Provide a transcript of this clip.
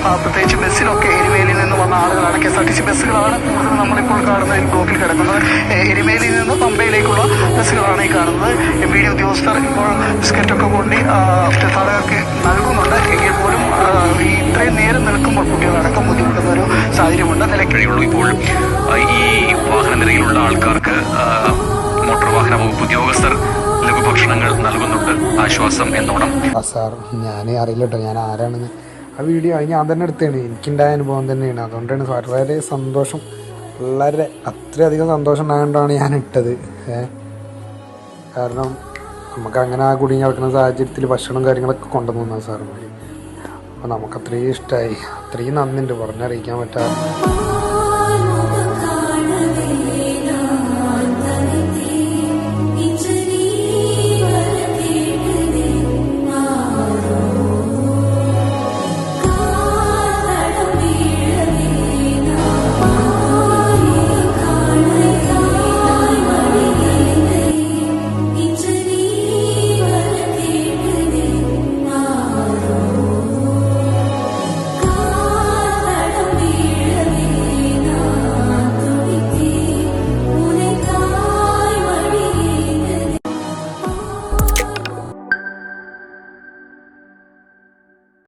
ആ, പ്രത്യേകിച്ച് ബസ്സിലൊക്കെ എരുമേലിയിൽ നിന്ന് വന്ന ആളുകളാണ്. K S R T C ബസ്സുകളാണ് കൂടുതൽ നമ്മളിപ്പോൾ കാണുന്ന ഈ ബ്ലോക്കിൽ കിടക്കുന്നത് എരുമേലിയിൽ നിന്ന് പമ്പയിലേക്കുള്ള ബസ്സുകളാണ് ഈ കാണുന്നത്. എം പി ഡി ഉദ്യോഗസ്ഥർ ഇപ്പോൾ ബിസ്ക്കറ്റൊക്കെ കൊണ്ടി ആ, തീർത്ഥാടകർക്ക് നൽകുന്നുണ്ട്. എങ്കിൽ പോലും ഈ ഇത്രയും നേരം നിൽക്കുമ്പോൾ കുട്ടികളടക്കം ബുദ്ധിമുട്ടുന്ന ഒരു സാഹചര്യമുണ്ട്. നിലയ്ക്കഴിയുള്ളൂ ഇപ്പോൾ ഈ വാഹന നിരയിലുള്ള ആൾക്കാർക്ക് മോട്ടോർ വാഹന വകുപ്പ് ഉദ്യോഗസ്ഥർ ലഘുഭക്ഷണങ്ങൾ നൽകുന്നുണ്ട്. ആശ്വാസം എന്നോണം. സാർ ഞാനേ അറിയില്ല കേട്ടോ ഞാൻ ആരാണെന്ന് ആ വീഡിയോ ഞാൻ തന്നെ എടുത്തതാണ്. എനിക്കുണ്ടായ അനുഭവം തന്നെയാണ്. അതുകൊണ്ടാണ് വളരെ സന്തോഷം. വളരെ അത്രയധികം സന്തോഷം ഉണ്ടായതുകൊണ്ടാണ് ഞാൻ ഇട്ടത്. കാരണം നമുക്ക് അങ്ങനെ ആ കുടുങ്ങി കിടക്കുന്ന സാഹചര്യത്തിൽ ഭക്ഷണം കാര്യങ്ങളൊക്കെ കൊണ്ടുവന്നു സാറുമാർ അപ്പോൾ നമുക്ക് അത്രയും ഇഷ്ടമായി അത്രയും നന്ദിയുണ്ട്. പറഞ്ഞറിയിക്കാൻ പറ്റാതെ